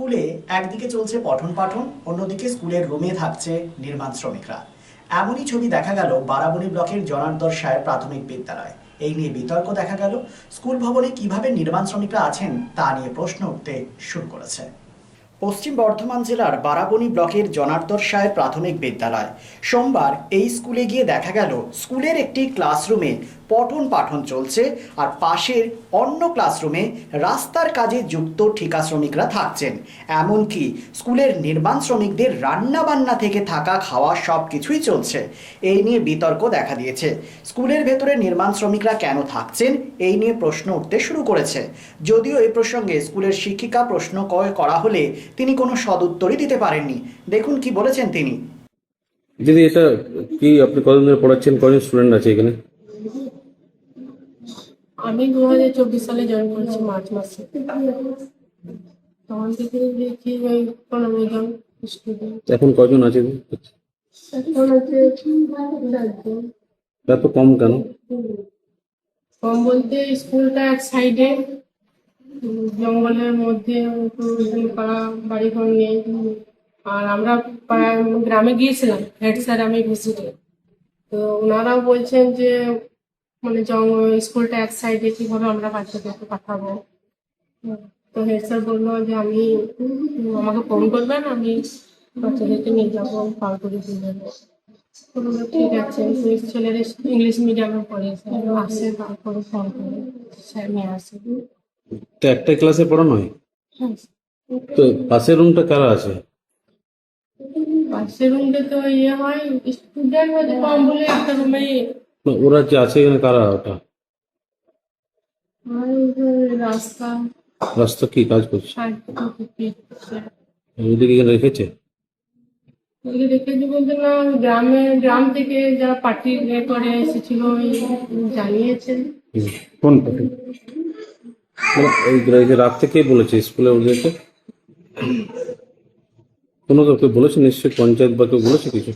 স্কুলে একদিকে চলছে পঠন পাঠন অন্যদিকে স্কুলের রুমে থাকছে নির্মাণ শ্রমিকরা। এমনই ছবি দেখা গেল বারাবণী ব্লকের জনার্দর সাহেব প্রাথমিক বিদ্যালয়। এই নিয়ে বিতর্ক দেখা গেল। স্কুল ভবনে কীভাবে নির্মাণ শ্রমিকরা আছেন তা নিয়ে প্রশ্ন উঠতে শুরু করেছে। পশ্চিম বর্ধমান জেলার বারাবণী ব্লকের জনার্দর সাহেব প্রাথমিক বিদ্যালয়। সোমবার এই স্কুলে গিয়ে দেখা গেল, স্কুলের একটি ক্লাসরুমে পঠন পাঠন চলছে আর পাশের অন্য ক্লাসরুমে রাস্তার কাজে যুক্ত ঠিকা শ্রমিকরা থাকছেন। এমনকি স্কুলের নির্মাণ শ্রমিকদের রান্না বান্না থেকে থাকা খাওয়া সব কিছুই চলছে। এই নিয়ে বিতর্ক দেখা দিয়েছে। স্কুলের ভেতরে নির্মাণ শ্রমিকরা কেন থাকছেন এই নিয়ে প্রশ্ন উঠতে শুরু করেছে। যদিও এই প্রসঙ্গে স্কুলের শিক্ষিকা প্রশ্ন করা হলে তিনি কোনো সদুত্তরই দিতে পারেননি। দেখুন কি বলেছেন তিনি। দিদি, এটা কি আপনি কতদিন ধরে পড়াচ্ছেন? কজন স্টুডেন্ট আছে এখানে? আমি দু হাজার চব্বিশ সালে জয়েন করেছি মার্চ মাসে। তখন থেকে দেখি ওই পনেরো স্টুডেন্ট এখন কজন আছে? এখন আছে চারজন। এত কম কেন? কম বলতে স্কুলটা এক সাইডে জঙ্গলের মধ্যে পাড়া বাড়ি ঘর নেই। আর আমরা গ্রামে গিয়েছিলাম হেড স্যার আমি ভিজিটে। তো ওনারাও বলছেন যে মানে স্কুলটা এক সাইডে কীভাবে আমরা বাচ্চাদেরকে পাঠাবো তো হেড স্যার বলল যে আমি আমাকে ফোন করবেন আমি বাচ্চাদেরকে নিয়ে যাব কল করে দিয়ে বলল, ঠিক আছে। ছেলের ইংলিশ মিডিয়ামে পড়ে স্যার আসে তারপরে ফোন করে স্যার নিয়ে আসে। তো একটা ক্লাসে পড়ানো হয়? হ্যাঁ তো পাশের রুমটা কারা আছে? পাশের রুমটা তো ইয়ে হয় স্টুডেন্ট হয়তো কম বলে একটা রুমে ওরা যে আছে এখানে? কারা ওটা? রাস্তা। রাস্তা কি কাজ করছে? এখানে রেখেছে? এদিকে বলতে না গ্রামে গ্রাম থেকে যারা পার্টি করে এসেছিল জানিয়েছেন কোন পার্টি? রাত থেকে বলেছে? স্কুলে ওদেরকে কোনো কাউকে বলেছে? নিশ্চয়ই পঞ্চায়েত বা কেউ বলেছে কিছু?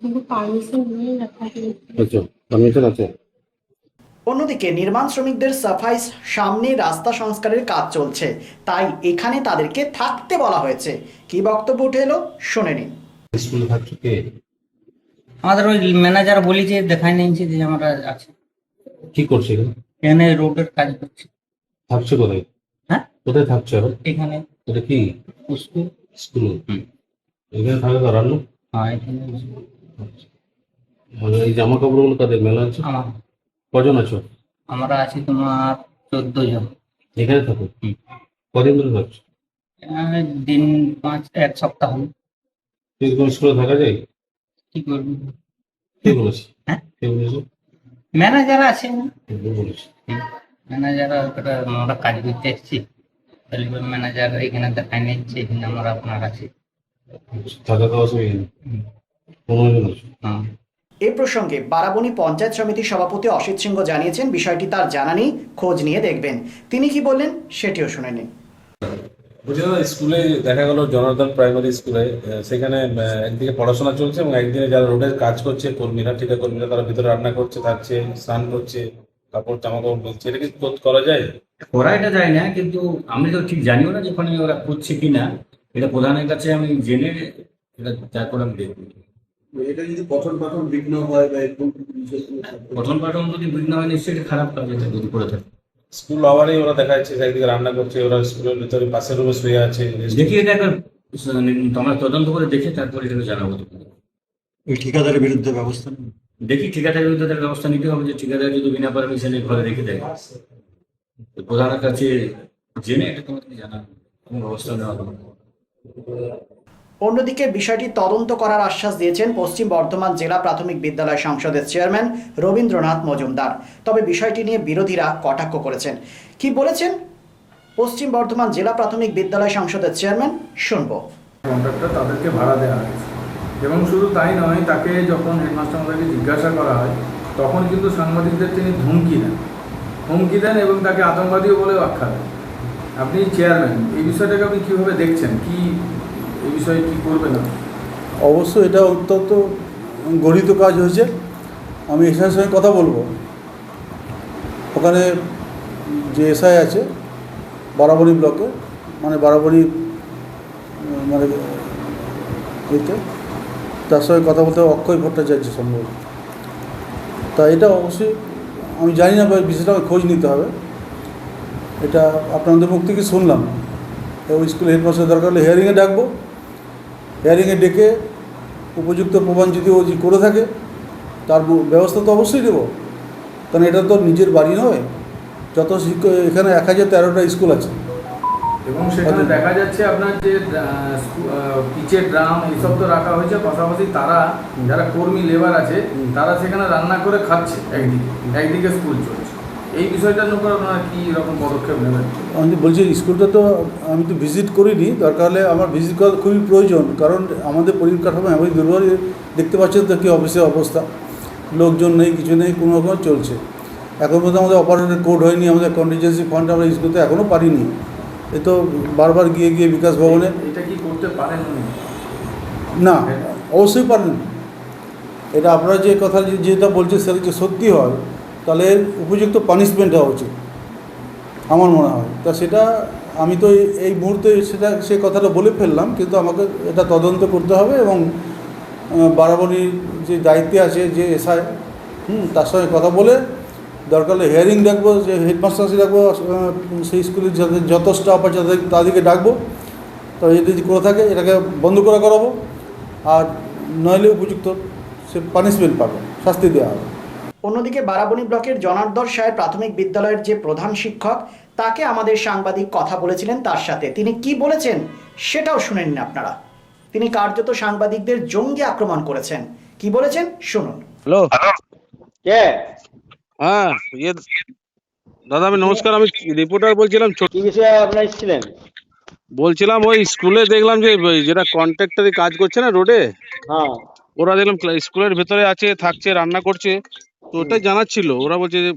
কিন্তু পারমিশন নেই লেখা আচ্ছা পারমিশন আছে? অন্যদিকে নির্মাণ শ্রমিকদের সাফাই সামনে রাস্তা সংস্কারের কাজ চলছে। তাই এখানে তাদেরকে থাকতে বলা হয়েছে। কি বক্তব্য উঠে এলো? শুনে নিন। স্কুলে আমাদের ওই ম্যানেজার বলি যে দেখাই নিয়েছে যে আমরা আছে। কি করছে এখানে? রোডের কাজ করছে। থাকছো কোথায়? হ্যাঁ? কোথায় থাকছো এখন? এখানে। এটা কি? স্কুল। স্কুল। এখানে থাকে রান্না? হ্যাঁ এখানে। এই জামা কাপড়গুলো কাদের? মেলা আমার। কজন আছো? আমরা আছি তোমার চোদ্দ জন। এখানে থাকো। কদিন ধরে থাকছো? দিন পাঁচ এক সপ্তাহ। এরকম স্কুলে থাকা যায়? কি করবি? কে বলেছে? হ্যাঁ? কে বলেছে? ম্যানেজার আছে। বলেছে? ম্যানেজার আমরা কাজ করতে এসেছি। তাহলে ম্যানেজার এখানে দেখাই নিচ্ছে এখানে আমরা আপনার আছি। থাকা খাওয়া সব এ প্রসঙ্গে বারাবণী পঞ্চায়েত সমিতির সভাপতি অসিত সিংহ জানিয়েছেন বিষয়টি তার জানা নেই খোঁজ নিয়ে দেখবেন। তিনি কি বললেন সেটিও শুনে নিন। স্কুলে দেখা গেল জনার্দন প্রাইমারি স্কুলে সেখানে একদিকে পড়াশোনা চলছে এবং একদিকে যারা রোডের কাজ করছে কর্মীরা ঠিকা কর্মীরা তারা ভিতরে রান্না করছে থাকছে স্নান করছে কাপড় জামা কাপড় বলছে এটা কি কর- করা যায়? করা এটা যায় না কিন্তু আমি তো ঠিক জানিও না যে ওখানে ওরা করছে কিনা। এটা প্রধানের কাছে আমি জেনে এটা তারপর আমি দেখব। এটা যদি পঠন পাঠন বিঘ্ন হয় বা এরকম পঠন পাঠন যদি বিঘ্ন হয় নিশ্চয়ই এটা খারাপ কাজ এটা যদি করে থাকে। স্কুল আওয়ারে ওরা দেখা যাচ্ছে একদিকে রান্না করছে ওরা স্কুলের ভিতরে পাশের রুমে শুয়ে আছে। দেখি এটা একবার তোমরা তদন্ত করে দেখে তারপর এটাকে জানাব তোমাকে। ওই ঠিকাদারের বিরুদ্ধে ব্যবস্থা নেই? দেখি ঠিকাদারের বিরুদ্ধে ব্যবস্থা নিতে হবে যে ঠিকাদার যদি বিনা পারমিশনে ঘরে রেখে দেয়। প্রধানের কাছে জেনে এটা তোমাকে জানাব কোনো ব্যবস্থা নেওয়া হবে অন্যদিকে বিষয়টি তদন্ত করার আশ্বাস দিয়েছেন পশ্চিম বর্ধমান জেলা প্রাথমিক বিদ্যালয় সংসদের চেয়ারম্যান রবীন্দ্রনাথ মজুমদার। তবে বিষয়টি নিয়ে বিরোধীরা কটাক্ষ করেছেন। কি বলেছেন? পশ্চিম বর্ধমান জেলা প্রাথমিক বিদ্যালয় সংসদের চেয়ারম্যান শুনব। তাদেরকে ভাড়া দেওয়া হয়েছে। এবং শুধু তাই নয়, তাকে যখন হেডমাস্টার জিজ্ঞাসা করা হয়, তখন কিন্তু সাংবাদিকদের তিনি ধমকি দেন। হুমকি দেন এবং তাকে আতঙ্কবাদীও বলেও আখ্যা দেন। আপনি চেয়ারম্যান, এই বিষয়টাকে আপনি কীভাবে দেখছেন? কি এই বিষয়ে কী করবেন আপনি? অবশ্য এটা অত্যন্ত গণিত কাজ হয়েছে। আমি এসআইয়ের সঙ্গে কথা বলব। ওখানে যে এসআই আছে বারাবণী ব্লকে মানে বারাবণী মানে এতে, তার সঙ্গে কথা বলতে অক্ষয় ভট্টাচার্য সম্ভব তা এটা অবশ্যই, আমি জানি না বা বিষয়টা খোঁজ নিতে হবে। এটা আপনাদের মুখ থেকে শুনলাম। এবং স্কুলে হেডমাস্টার দরকার হলে হিয়ারিংয়ে ডাকবো। হিয়ারিংয়ে ডেকে উপযুক্ত প্রমাণ যদি ও করে থাকে তার ব্যবস্থা তো অবশ্যই দেবো। কারণ এটা তো নিজের বাড়ি নয় যত শিক্ষক এখানে এক হাজার তেরোটা স্কুল আছে। এবং সেখানে। দেখা যাচ্ছে আপনার যে পিচের ড্রাম এইসব তো রাখা হয়েছে পাশাপাশি তারা যারা কর্মী লেবার আছে তারা সেখানে রান্না করে খাচ্ছে একদিকে একদিকে স্কুল চলছে। এই বিষয়টার উপর আপনারা কি রকম পদক্ষেপ নেবেন? আমি বলছি স্কুলটা তো আমি তো ভিজিট করিনি। দরকার হলে আমার ভিজিট করা খুবই প্রয়োজন। কারণ আমাদের পরিকাঠামো এমনই দুর্বল দেখতে পাচ্ছেন তো কি অফিসের অবস্থা। লোকজন নেই কিছু নেই কোনো রকম চলছে। এখন পর্যন্ত আমাদের অপারেটর কোড হয়নি আমাদের কন্টিজেন্সি ফান্ড আমরা ইউজ করতে এখনও পারিনি। এ তো বারবার গিয়ে গিয়ে বিকাশ ভবনে এটা কি করতে পারেন না অবশ্যই পারেন। এটা আপনারা যে কথা যেটা বলছেন সেটা যদি সত্যি হয় তাহলে উপযুক্ত পানিশমেন্ট হওয়া উচিত, আমার মনে হয়। তা সেটা আমি তো এই- মুহূর্তে সেটা সে কথাটা বলে ফেললাম, কিন্তু আমাকে এটা তদন্ত করতে হবে এবং বারাবণীর যে দায়িত্বে আছে যে এসআই, হুম, তার সঙ্গে কথা বলে দরকার হলে হিয়ারিং ডাকবো, যে হেডমাস্টার ডাকবো সেই স্কুলের যাদের যত স্টাফ আছে তাদের তাদেরকে ডাকবো। তো এটা যদি করে থাকে, এটাকে বন্ধ করে করাবো। আর নইলে উপযুক্ত সে পানিশমেন্ট পাবে, শাস্তি দেওয়া হবে। অন্যদিকে বারাবণী ব্লকের জনার্দর সাহেব প্রাথমিক বিদ্যালয়ের যে প্রধান শিক্ষক তাকে আমাদের সাংবাদিক কথা বলেছিলেন তার সাথে। তিনি কি বলেছেন সেটাও শুনে নিন আপনারা। তিনি কার্যত সাংবাদিকদের জঙ্গি আক্রমণ করেছেন। কি বলেছেন? শুনুন। হ্যালো। কে? হ্যাঁ ইয়ে দাদা আমি নমস্কার আমি রিপোর্টার বলছিলাম ছোট কি বিষয়ে আপনারা এসেছিলেন? বলছিলাম ওই স্কুলে দেখলাম যে যেটা কন্ট্রাক্টরি কাজ করছে না রোডে? হ্যাঁ। ওরা দেখলাম স্কুলের ভেতরে আছে থাকছে রান্না করছে। তো ওরা বলছে যে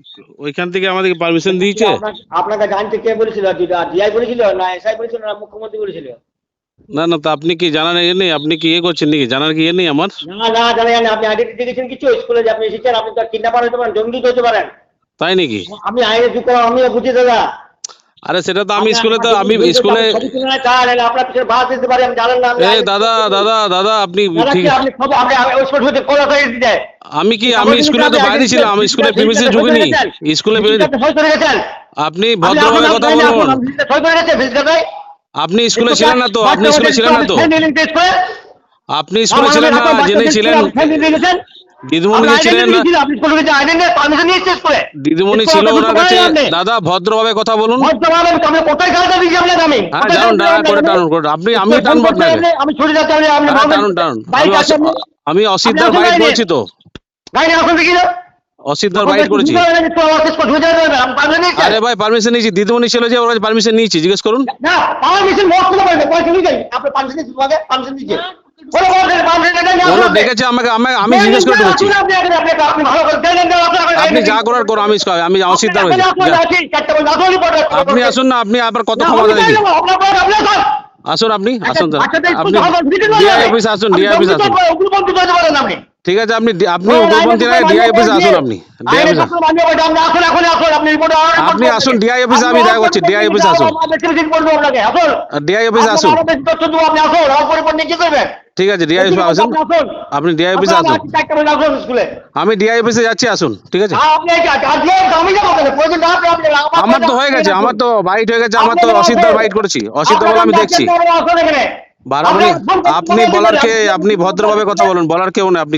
ওইখান থেকে আমাদেরকে পারমিশন দিয়েছে। আপনাকে জানতে কে বলেছিল? ডিআই বলেছিল না এসআই বলেছিল না মুখ্যমন্ত্রী বলেছিল? না না তো আপনি কি জানার ইয়ে নেই? আপনি কি ইয়ে করছেন নাকি? জানার কি ইয়ে নেই আমার? না না জানা জানি আপনি আইডেন্টি দেখেছেন কিছু? স্কুলে যে আপনি এসেছেন আপনি তো কিডন্যাপার হতে পারেন জঙ্গি হতে পারেন। তাই নাকি? আমি আইনে যুগ আমি বুঝি দাদা। আরে সেটা তো আমি আপনি স্কুলে তো আপনার আমি যদি স্কুলে ছবি তুলে না চান, নাহলে আপনার পিছনে ভাড়া দিতে পারি আমি জানেন না আমি এ আইনে- দাদা দাদা দাদা আপনি দাদা ঠিক কি আপনি খবর আপনি আমি ওই স্কুল হতে কোলা করে দিতে আমি কি আমি আপনি স্কুলে তো আপনি বাইরে ছিলাম আমি স্কুলে প্রিমিসে ঢুকিনি। স্কুলে ভিজিটারতে সই করে গেছেন। আপনি আপনি ভদ্রভাবে আপনার কথা জানেন, বলুন। আপনি ভিজিটার সই করে গেছেন ভিজিটারতে আপনি স্কুলে ছিলেন না তো আপনি স্কুলে ছিলেন না তো আপনি স্কুলে ছিলেন না যিনি ছিলেন। দিদিমণি ছিলেন দিদিমণি ছিল ওনার কাছে। দাদা ভদ্রভাবে কথা বলুন। হ্যাঁ করে আপনি আমি টানবো আপনাকে হ্যাঁ, আমি অসিদ্ধার বাইট করেছি তো। অসিদ্ধার বাইট করেছি? আরে ভাই পারমিশন নিয়েছি। দিদিমণি ছিল যে ওরা পারমিশন নিয়েছি। জিজ্ঞেস করুন। না, পারমিশন পারমিশন দেন, দেন, ওরা আপনি। ডেকেছে আমাকে আমি- আমি দেন, জিজ্ঞেস দেন, করতে বলছি আসুন আপনি, আপনি, আপনি, আপনি ভালো করে দেন, দেন, দেন, আপনি, আপনি, আপনি যা করার করো আমি আমি অসিদ্ধার আপনি হয়েছি আসুন, আসি, চারটে বলতে আসুন, রিপোর্ট আছে, আপনি রিপোর্ট আছে। আসুন না আপনি আবার কত না, ক্ষমতা আপনি দেখি যাই যাবো, আপনার পর আপনি আসুন। আসুন আপনি আসুন আচ্ছা, আচ্ছা, তাই আপনি একটু যখন ভিডিও না ডিআই যাবে, অফিসে আসুন আপনি ডিআই অফিসে জঙ্গি আসুন ঠিক আছে আপনি আপনি না, না, ডিআই অফিসে আসুন আপনি ডিআই অফিসে আপনি আসুন, DI অফিসে আমি দেখা করছি, ডিআই অফিসে আসুন। ডিআই অফিসে আসুন? ঠিক আছে ডিআই অফিসে আসুন। আপনি ডিআই অফিসে আসুন। আমি ডিআই অফিসে যাচ্ছি আসুন। ঠিক আছে? হ্যাঁ, না আমার তো হয়ে গেছে আমার তো বাইট হয়ে গেছে আমার তো আপনি অসিদ্ধ আসুন। বাইট করেছি অসিদ্ধ বলে আমি দেখছি। যাচ্ছেন আপনি বলার কে আপনি ভদ্রভাবে কথা বলুন বলার কেউ নেই আপনি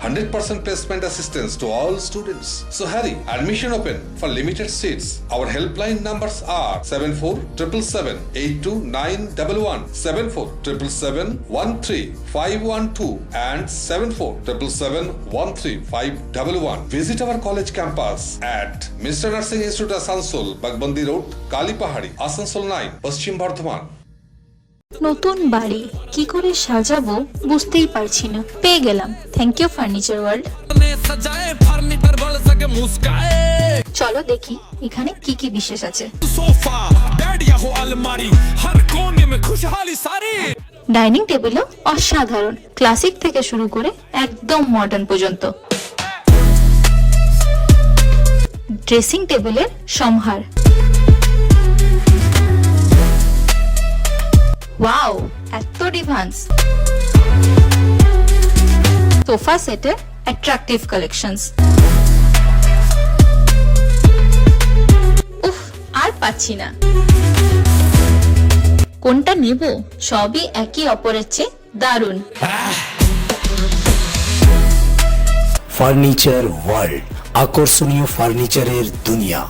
100% placement assistance to all students. So hurry, admission open for limited seats. Our helpline numbers are 7477 82911, 7477 13512 and 7477 13511. Visit our college campus at Mr. Nursing Institute Asansol, Bagbandi Road, Kalipahari, Asansol 9, Paschim Bardhaman. নতুন বাড়ি কি করে সাজাবো বুঝতেই পারছি না। পেয়ে গেলাম। থ্যাংক ইউ ফার্নিচার ওয়ার্ল্ড চলো দেখি এখানে কি কি বিশেষ আছে। ডাইনিং টেবিলও অসাধারণ। ক্লাসিক থেকে শুরু করে একদম মডার্ন পর্যন্ত। ড্রেসিং টেবিলের সম্হার ওয়াও এত ডিভান্স সোফা সেটের অ্যাট্রাকটিভ কালেকশনস উফ, আর পাচ্ছি না। কোনটা নেব? সবই একই অপরের চেয়ে দারুণ। ফার্নিচার ওয়ার্ল্ড আকর্ষণীয় ফার্নিচারের দুনিয়া।